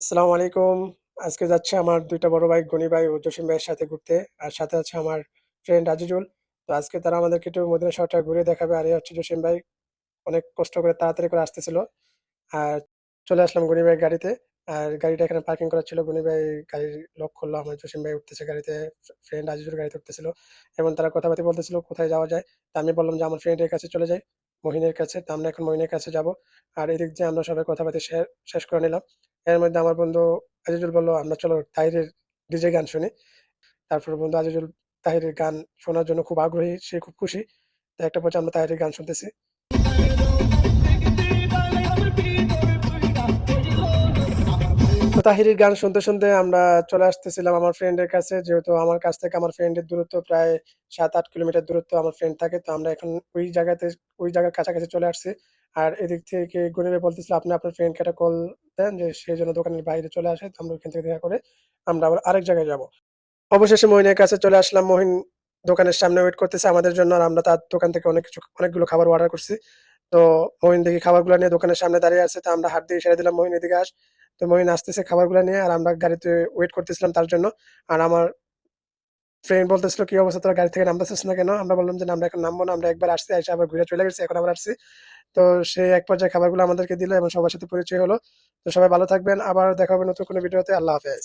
আসসালামু আলাইকুম। আজকে যাচ্ছে আমার দুইটা বড় ভাই, গনি ভাই ও জসিম ভাইয়ের সাথে ঘুরতে। আর সাথে আছে আমার ফ্রেন্ড আজিজুল। তো আজকে তারা আমাদেরকে একটু মদিনা শহরটা ঘুরে দেখাবে। আর এই হচ্ছে জসিম ভাই। অনেক কষ্ট করে তাড়াতাড়ি করে আসতেছিল। আর চলে আসলাম গনি ভাইয়ের গাড়িতে। আর গাড়িটা এখানে পার্কিং করা ছিল। গনি ভাই গাড়ির লক করল আমার জসিম ভাই উঠতেছে গাড়িতে। ফ্রেন্ড আজিজুল গাড়িতে উঠতেছিল। এবং তারা কথাবার্তা বলতেছিল, কোথায় যাওয়া যায়। তা আমি বললাম যে, আমার ফ্রেন্ডের কাছে চলে যাই। মহিনের কাছে। তো আমরা এখন মহিনের কাছে যাব। আর এদিক দিয়ে আমরা সবাই কথাবার্তা শেষ করে নিলাম। এর মধ্যে আমার বন্ধু আজিজুল বলল, "আমরা চলো তাহিরের ডিজে গান শুনি।" তারপরে বন্ধু আজিজুল তাহিরের গান শোনার জন্য খুব আগ্রহী। সে খুব খুশি। একটা পর্যায়ে আমরা তাহিরের গান শুনতেছি। তাহিরের গান শুনতে, শুনতে আমরা চলে আসতেছিলাম আমার ফ্রেন্ডের কাছে। যেহেতু আমার কাছ থেকে আমার ফ্রেন্ডের দূরত্ব প্রায় ৭-৮ কিলোমিটার দূরত্ব আমার ফ্রেন্ড থাকে। তো আমরা এখন ওই জায়গাতে ওই জায়গার কাছাকাছি চলে আসছি। আর এদিক থেকে গনি ভাই বলতেছিল, "আপনি আপনার ফ্রেন্ডকে একটা কল দেন যে সেই জন্য দোকানের বাইরে চলে আসে। তো আমরা ওইখান থেকে দেখা করে আমরা আবার আরেক জায়গায় যাব।" অবশেষে মহিনের কাছে চলে আসলাম। মহিন দোকানের সামনে ওয়েট করতেছে আমাদের জন্য। আর আমরা তার দোকান থেকে অনেক কিছু অনেকগুলো খাবার অর্ডার করছি। তো মহিন দেখি খাবারগুলা নিয়ে দোকানের সামনে দাঁড়িয়ে আছে। তো আমরা হাত দিয়ে সেরে দিলাম, "মহিন এদিকে আস।" তো মমিন আসতেছে খাবারগুলো নিয়ে। আর আমরা গাড়িতে ওয়েট করতেছিলাম তার জন্য। আর আমার ফ্রেন্ড বলতেছিল, "কি অবস্থা তোরা গাড়ি থেকে নামতেছিস না কেন?" আমরা বললাম যে, আমরা এখন নামবো না। আমরা একবার আসছি, আসে আবার ঘুরে চলে গেছি। এখন আবার আসছি।" তো সে এক পর্যায়ে খাবারগুলো আমাদেরকে দিল এবং সবার সাথে পরিচয় হলো। তো সবাই ভালো থাকবেন। আবার দেখা হবে নতুন কোনো ভিডিওতে। আল্লাহ হাফেজ।